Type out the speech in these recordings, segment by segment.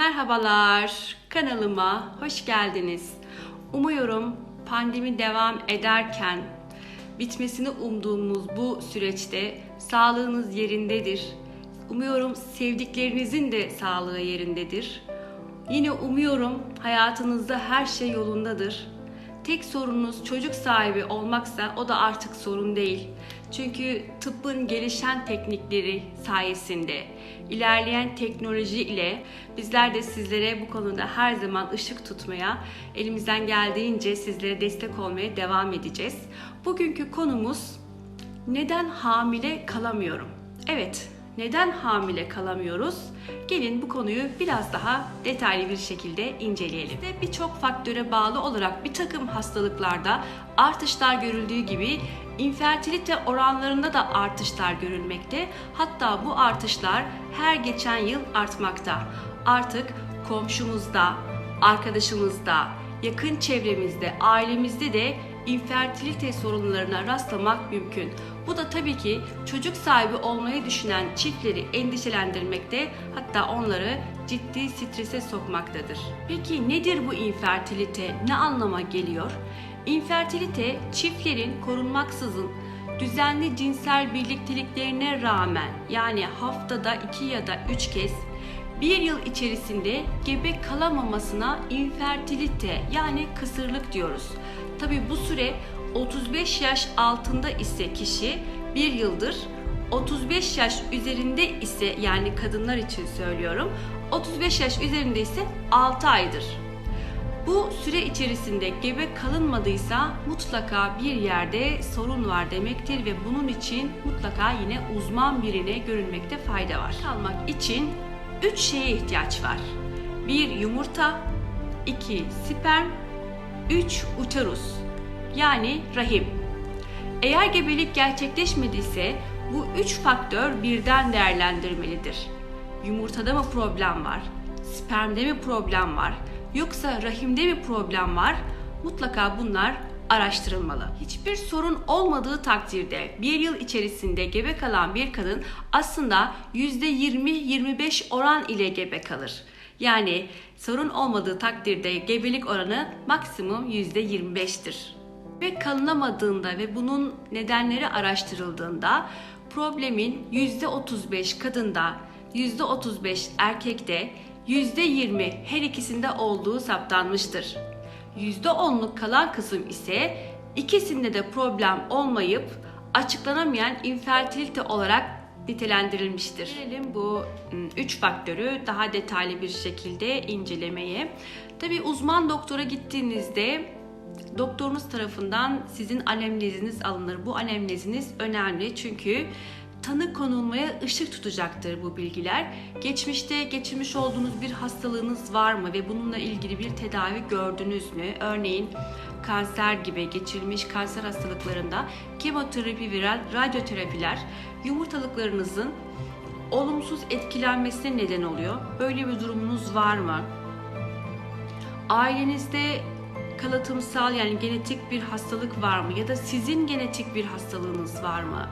Merhabalar, kanalıma hoş geldiniz. Umuyorum pandemi devam ederken bitmesini umduğumuz bu süreçte sağlığınız yerindedir. Umuyorum sevdiklerinizin de sağlığı yerindedir. Yine umuyorum hayatınızda her şey yolundadır. Tek sorununuz çocuk sahibi olmaksa o da artık sorun değil. Çünkü tıbbın gelişen teknikleri sayesinde, ilerleyen teknoloji ile bizler de sizlere bu konuda her zaman ışık tutmaya, elimizden geldiğince sizlere destek olmaya devam edeceğiz. Bugünkü konumuz neden hamile kalamıyorum? Evet, neden hamile kalamıyoruz? Gelin bu konuyu biraz daha detaylı bir şekilde inceleyelim. De birçok faktöre bağlı olarak bir takım hastalıklarda artışlar görüldüğü gibi infertilite oranlarında da artışlar görülmekte. Hatta bu artışlar her geçen yıl artmakta. Artık komşumuzda, arkadaşımızda, yakın çevremizde, ailemizde de infertilite sorunlarına rastlamak mümkün. Bu da tabii ki çocuk sahibi olmayı düşünen çiftleri endişelendirmekte hatta onları ciddi strese sokmaktadır. Peki nedir bu infertilite? Ne anlama geliyor? İnfertilite çiftlerin korunmaksızın düzenli cinsel birlikteliklerine rağmen yani haftada 2 ya da 3 kez bir yıl içerisinde gebe kalamamasına infertilite yani kısırlık diyoruz. Tabi bu süre 35 yaş altında ise kişi bir yıldır, 35 yaş üzerinde ise yani kadınlar için söylüyorum 35 yaş üzerinde ise 6 aydır. Bu süre içerisinde gebe kalınmadıysa mutlaka bir yerde sorun var demektir ve bunun için mutlaka yine uzman birine görünmekte fayda var. Kalmak için 3 şeye ihtiyaç var. 1 yumurta, 2 sperm, 3 uterus yani rahim. Eğer gebelik gerçekleşmediyse bu üç faktör birden değerlendirmelidir. Yumurtada mı problem var? Spermde mi problem var? Yoksa rahimde mi problem var? Mutlaka bunlar araştırılmalı. Hiçbir sorun olmadığı takdirde bir yıl içerisinde gebe kalan bir kadın aslında %20-25 oran ile gebe kalır. Yani sorun olmadığı takdirde gebelik oranı maksimum %25'tir. Ve kalınamadığında ve bunun nedenleri araştırıldığında problemin %35 kadında, %35 erkekte, %20 her ikisinde olduğu saptanmıştır. %10'luk kalan kısım ise ikisinde de problem olmayıp açıklanamayan infertilite olarak nitelendirilmiştir. Gelelim bu üç faktörü daha detaylı bir şekilde incelemeye. Tabi uzman doktora gittiğinizde doktorunuz tarafından sizin anemneziniz alınır. Bu anemneziniz önemli çünkü tanı konulmaya ışık tutacaktır bu bilgiler. Geçmişte geçirmiş olduğunuz bir hastalığınız var mı ve bununla ilgili bir tedavi gördünüz mü? Örneğin kanser gibi geçirilmiş kanser hastalıklarında kemoterapi ve radyoterapiler yumurtalıklarınızın olumsuz etkilenmesine neden oluyor. Böyle bir durumunuz var mı? Ailenizde kalıtımsal yani genetik bir hastalık var mı? Ya da sizin genetik bir hastalığınız var mı?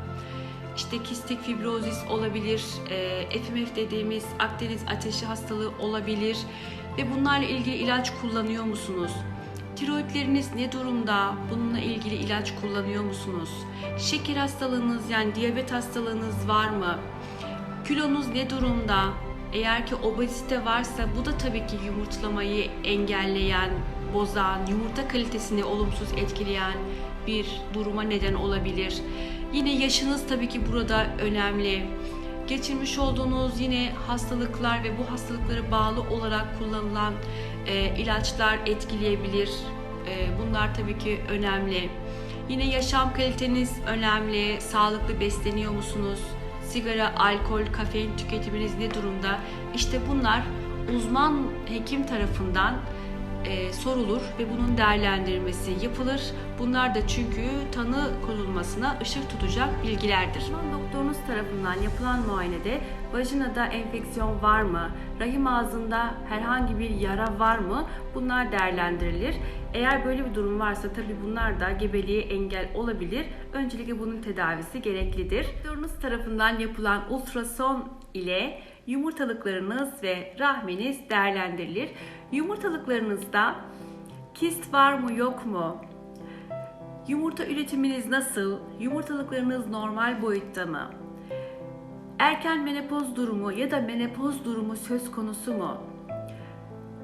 İşte kistik fibrozis olabilir, e, FMF dediğimiz Akdeniz ateşi hastalığı olabilir ve bunlarla ilgili ilaç kullanıyor musunuz? Tiroidleriniz ne durumda? Bununla ilgili ilaç kullanıyor musunuz? Şeker hastalığınız yani diyabet hastalığınız var mı? Kilonuz ne durumda? Eğer ki obezite varsa bu da tabii ki yumurtlamayı engelleyen, bozan, yumurta kalitesini olumsuz etkileyen bir duruma neden olabilir. Yine yaşınız tabii ki burada önemli. Geçirmiş olduğunuz yine hastalıklar ve bu hastalıklara bağlı olarak kullanılan e, ilaçlar etkileyebilir. E, bunlar tabii ki önemli. Yine yaşam kaliteniz önemli. Sağlıklı besleniyor musunuz? Sigara, alkol, kafein tüketiminiz ne durumda? İşte bunlar uzman hekim tarafından e, sorulur ve bunun değerlendirilmesi yapılır. Bunlar da çünkü tanı konulmasına ışık tutacak bilgilerdir. Doktorunuz tarafından yapılan muayenede vajinada enfeksiyon var mı, rahim ağzında herhangi bir yara var mı bunlar değerlendirilir. Eğer böyle bir durum varsa tabi bunlar da gebeliğe engel olabilir. Öncelikle bunun tedavisi gereklidir. Doktorunuz tarafından yapılan ultrason ile yumurtalıklarınız ve rahminiz değerlendirilir. Yumurtalıklarınızda kist var mı yok mu? Yumurta üretiminiz nasıl? Yumurtalıklarınız normal boyutta mı? Erken menopoz durumu ya da menopoz durumu söz konusu mu?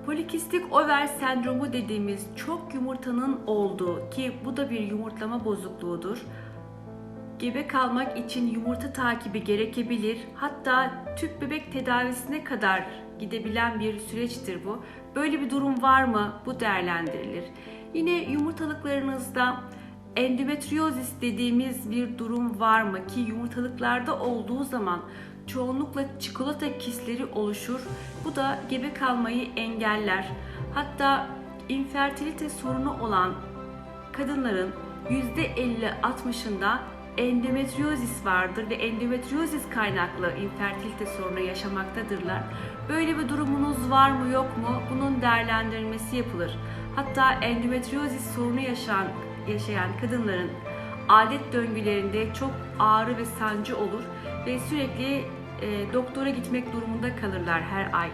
Polikistik over sendromu dediğimiz çok yumurtanın olduğu ki bu da bir yumurtlama bozukluğudur. Gebe kalmak için yumurta takibi gerekebilir. Hatta tüp bebek tedavisine kadar gidebilen bir süreçtir bu. Böyle bir durum var mı? Bu değerlendirilir. Yine yumurtalıklarınızda endometriozis dediğimiz bir durum var mı ki yumurtalıklarda olduğu zaman çoğunlukla çikolata kistleri oluşur. Bu da gebe kalmayı engeller. Hatta infertilite sorunu olan kadınların %50-60'ında endometriozis vardır ve endometriozis kaynaklı infertilite sorunu yaşamaktadırlar. Böyle bir durumunuz var mı yok mu? Bunun değerlendirilmesi yapılır. Hatta endometriozis sorunu yaşayan, yaşayan kadınların adet döngülerinde çok ağrı ve sancı olur ve sürekli e, doktora gitmek durumunda kalırlar her ay.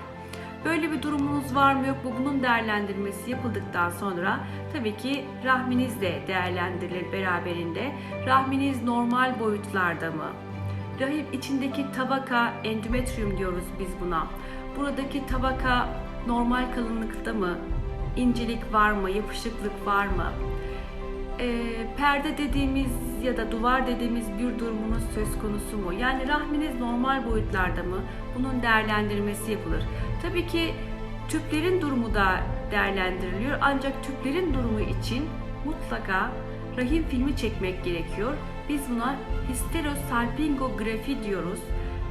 Böyle bir durumunuz var mı yok mu bunun değerlendirmesi yapıldıktan sonra tabii ki rahminiz de değerlendirilir beraberinde. Rahminiz normal boyutlarda mı? Rahim içindeki tabaka endometrium diyoruz biz buna. Buradaki tabaka normal kalınlıkta mı? İncelik var mı? Yapışıklık var mı? E, perde dediğimiz ya da duvar dediğimiz bir durumunuz söz konusu mu? Yani rahminiz normal boyutlarda mı? Bunun değerlendirmesi yapılır. Tabii ki tüplerin durumu da değerlendiriliyor. Ancak tüplerin durumu için mutlaka rahim filmi çekmek gerekiyor. Biz buna histerosalpingografi diyoruz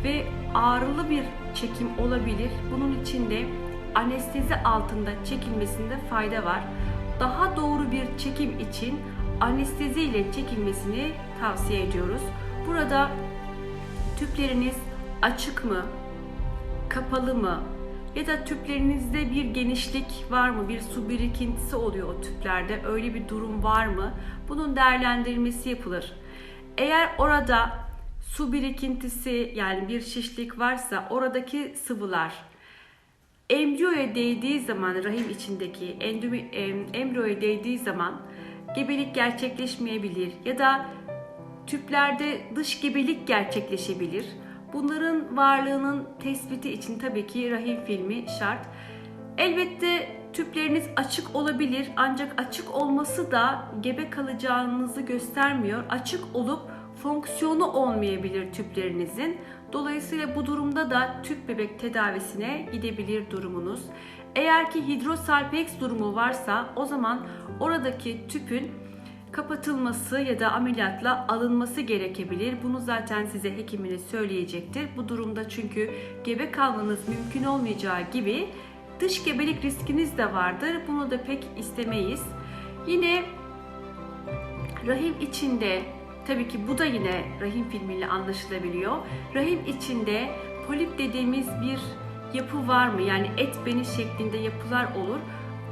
ve ağrılı bir çekim olabilir. Bunun için de anestezi altında çekilmesinde fayda var. Daha doğru bir çekim için anestezi ile çekilmesini tavsiye ediyoruz. Burada tüpleriniz açık mı, kapalı mı ya da tüplerinizde bir genişlik var mı, bir su birikintisi oluyor o tüplerde, öyle bir durum var mı? Bunun değerlendirilmesi yapılır. Eğer orada su birikintisi yani bir şişlik varsa oradaki sıvılar embriyoya değdiği zaman rahim içindeki embriyoya değdiği zaman gebelik gerçekleşmeyebilir ya da tüplerde dış gebelik gerçekleşebilir. Bunların varlığının tespiti için tabii ki rahim filmi şart. Elbette tüpleriniz açık olabilir ancak açık olması da gebe kalacağınızı göstermiyor. Açık olup fonksiyonu olmayabilir tüplerinizin. Dolayısıyla bu durumda da tüp bebek tedavisine gidebilir durumunuz. Eğer ki hidrosalpeks durumu varsa o zaman oradaki tüpün kapatılması ya da ameliyatla alınması gerekebilir. Bunu zaten size hekiminiz söyleyecektir. Bu durumda çünkü gebe kalmanız mümkün olmayacağı gibi dış gebelik riskiniz de vardır. Bunu da pek istemeyiz. Yine rahim içinde tabii ki bu da yine rahim filmiyle anlaşılabiliyor. Rahim içinde polip dediğimiz bir yapı var mı? Yani et beni şeklinde yapılar olur.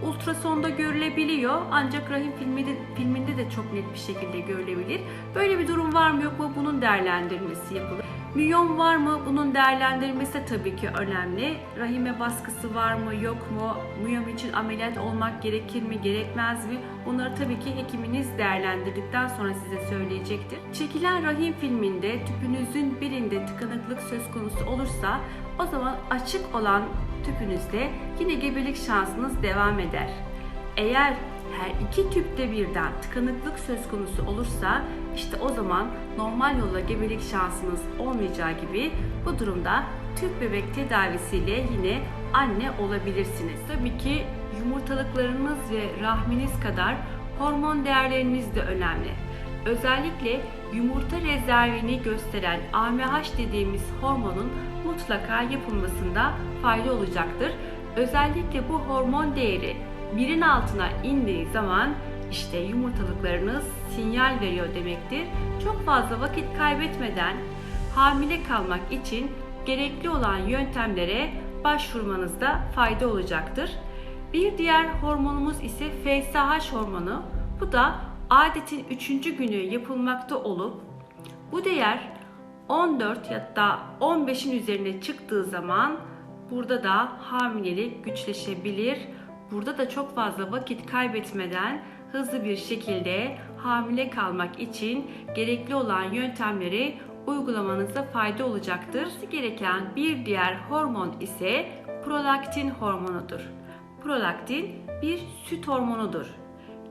Ultrasonda görülebiliyor ancak rahim filminde, filminde de çok net bir şekilde görülebilir. Böyle bir durum var mı yok mu bunun değerlendirilmesi yapılır. Miyom var mı? Bunun değerlendirilmesi tabii ki önemli. Rahime baskısı var mı yok mu? Miyom için ameliyat olmak gerekir mi gerekmez mi? Bunları tabii ki hekiminiz değerlendirdikten sonra size söyleyecektir. Çekilen rahim filminde tüpünüzün birinde tıkanıklık söz konusu olursa o zaman açık olan tüpünüzde yine gebelik şansınız devam eder. Eğer her iki tüpte birden tıkanıklık söz konusu olursa işte o zaman normal yolla gebelik şansınız olmayacağı gibi bu durumda tüp bebek tedavisiyle yine anne olabilirsiniz. Tabii ki yumurtalıklarınız ve rahminiz kadar hormon değerleriniz de önemli. Özellikle yumurta rezervini gösteren AMH dediğimiz hormonun mutlaka yapılmasında fayda olacaktır. Özellikle bu hormon değeri birin altına indiği zaman işte yumurtalıklarınız sinyal veriyor demektir. Çok fazla vakit kaybetmeden hamile kalmak için gerekli olan yöntemlere başvurmanızda fayda olacaktır. Bir diğer hormonumuz ise FSH hormonu. Bu da adetin 3. günü yapılmakta olup bu değer 14 ya da 15'in üzerine çıktığı zaman burada da hamilelik güçleşebilir. Burada da çok fazla vakit kaybetmeden hızlı bir şekilde hamile kalmak için gerekli olan yöntemleri uygulamanızda fayda olacaktır. Gereken bir diğer hormon ise prolaktin hormonudur. Prolaktin bir süt hormonudur.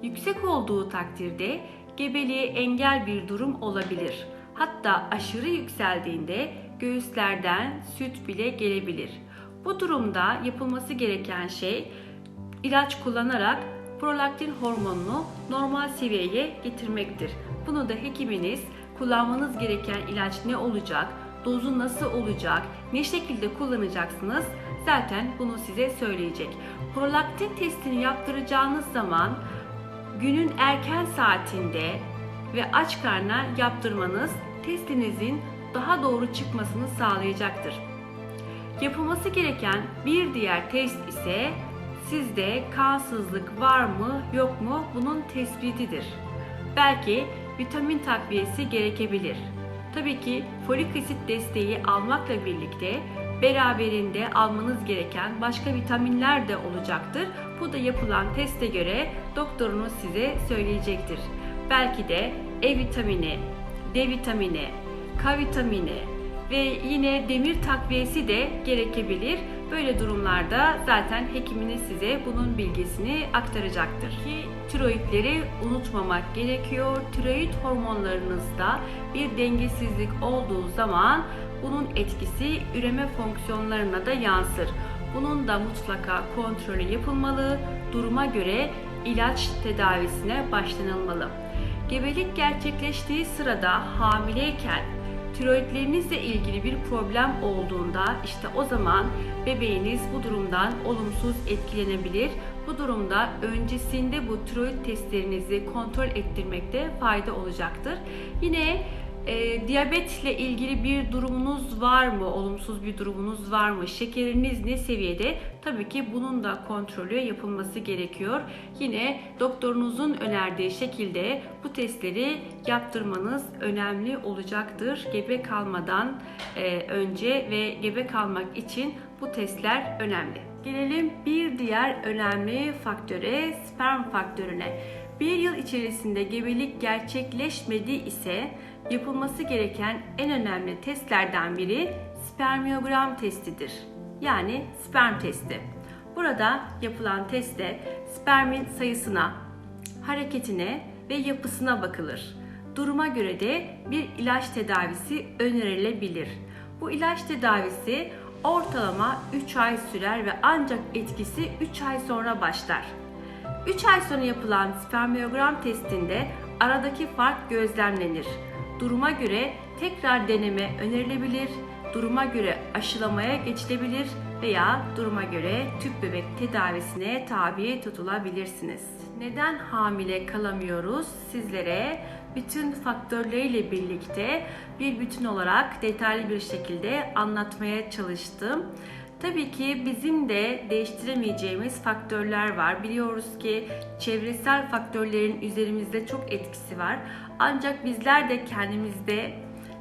Yüksek olduğu takdirde gebeliğe engel bir durum olabilir. Hatta aşırı yükseldiğinde göğüslerden süt bile gelebilir. Bu durumda yapılması gereken şey ilaç kullanarak prolaktin hormonunu normal seviyeye getirmektir. Bunu da hekiminiz kullanmanız gereken ilaç ne olacak, dozu nasıl olacak, ne şekilde kullanacaksınız zaten bunu size söyleyecek. Prolaktin testini yaptıracağınız zaman günün erken saatinde ve aç karnına yaptırmanız testinizin daha doğru çıkmasını sağlayacaktır. Yapılması gereken bir diğer test ise sizde kansızlık var mı yok mu bunun tespitidir. Belki vitamin takviyesi gerekebilir. Tabii ki folik asit desteği almakla birlikte beraberinde almanız gereken başka vitaminler de olacaktır. Bu da yapılan teste göre doktorunuz size söyleyecektir. Belki de E vitamini, D vitamini, K vitamini ve yine demir takviyesi de gerekebilir. Böyle durumlarda zaten hekiminiz size bunun bilgisini aktaracaktır. Ki tiroidleri unutmamak gerekiyor. Tiroid hormonlarınızda bir dengesizlik olduğu zaman bunun etkisi üreme fonksiyonlarına da yansır. Bunun da mutlaka kontrolü yapılmalı. Duruma göre ilaç tedavisine başlanılmalı. Gebelik gerçekleştiği sırada hamileyken tiroidlerinizle ilgili bir problem olduğunda işte o zaman bebeğiniz bu durumdan olumsuz etkilenebilir. Bu durumda öncesinde bu tiroid testlerinizi kontrol ettirmekte fayda olacaktır. Yine e, diyabetle ilgili bir durumunuz var mı? Olumsuz bir durumunuz var mı? Şekeriniz ne seviyede? Tabii ki bunun da kontrolü yapılması gerekiyor. Yine doktorunuzun önerdiği şekilde bu testleri yaptırmanız önemli olacaktır. Gebe kalmadan e, önce ve gebe kalmak için bu testler önemli. Gelelim bir diğer önemli faktöre, sperm faktörüne. Bir yıl içerisinde gebelik gerçekleşmedi ise yapılması gereken en önemli testlerden biri spermiyogram testidir. Yani sperm testi. Burada yapılan testte spermin sayısına, hareketine ve yapısına bakılır. Duruma göre de bir ilaç tedavisi önerilebilir. Bu ilaç tedavisi ortalama 3 ay sürer ve ancak etkisi 3 ay sonra başlar. 3 ay sonra yapılan spermiyogram testinde aradaki fark gözlemlenir. Duruma göre tekrar deneme önerilebilir, duruma göre aşılamaya geçilebilir veya duruma göre tüp bebek tedavisine tabi tutulabilirsiniz. Neden hamile kalamıyoruz? Sizlere bütün faktörleriyle birlikte bir bütün olarak detaylı bir şekilde anlatmaya çalıştım. Tabii ki bizim de değiştiremeyeceğimiz faktörler var. Biliyoruz ki çevresel faktörlerin üzerimizde çok etkisi var. Ancak bizler de kendimizde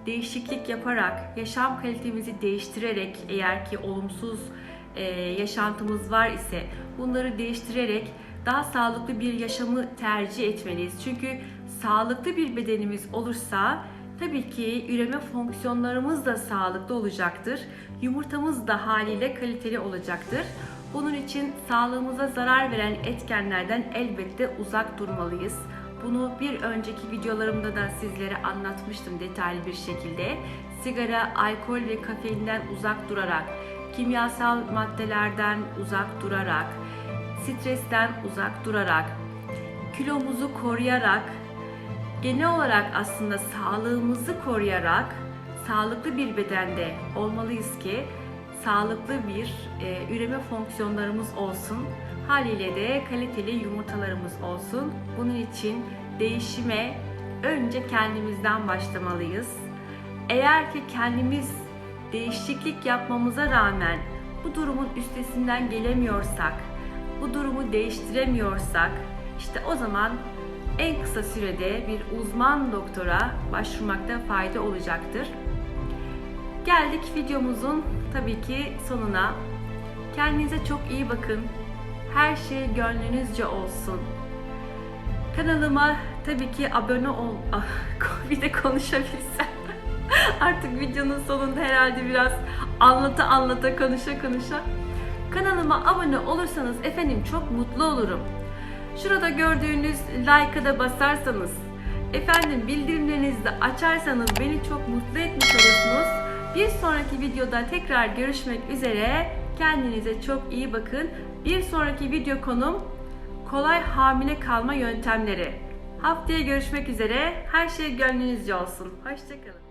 değişiklik yaparak, yaşam kalitemizi değiştirerek eğer ki olumsuz e, yaşantımız var ise bunları değiştirerek daha sağlıklı bir yaşamı tercih etmeliyiz. Çünkü sağlıklı bir bedenimiz olursa tabii ki üreme fonksiyonlarımız da sağlıklı olacaktır. Yumurtamız da haliyle kaliteli olacaktır. Bunun için sağlığımıza zarar veren etkenlerden elbette uzak durmalıyız. Bunu bir önceki videolarımda da sizlere anlatmıştım detaylı bir şekilde. Sigara, alkol ve kafeinden uzak durarak, kimyasal maddelerden uzak durarak, stresten uzak durarak, kilomuzu koruyarak, genel olarak aslında sağlığımızı koruyarak sağlıklı bir bedende olmalıyız ki sağlıklı bir e, üreme fonksiyonlarımız olsun. Haliyle de kaliteli yumurtalarımız olsun. Bunun için değişime önce kendimizden başlamalıyız. Eğer ki kendimiz değişiklik yapmamıza rağmen bu durumun üstesinden gelemiyorsak, bu durumu değiştiremiyorsak işte o zaman en kısa sürede bir uzman doktora başvurmakta fayda olacaktır. Geldik videomuzun tabii ki sonuna. Kendinize çok iyi bakın. Her şey gönlünüzce olsun. Kanalıma tabii ki abone ol. Ah, bir de konuşabilsem. Artık videonun sonunda herhalde biraz anlata anlata konuşa konuşa. Kanalıma abone olursanız efendim çok mutlu olurum. Şurada gördüğünüz like'a da basarsanız, efendim bildirimlerinizi de açarsanız beni çok mutlu etmiş olursunuz. Bir sonraki videoda tekrar görüşmek üzere. Kendinize çok iyi bakın. Bir sonraki video konum kolay hamile kalma yöntemleri. Haftaya görüşmek üzere. Her şey gönlünüzce olsun. Hoşçakalın.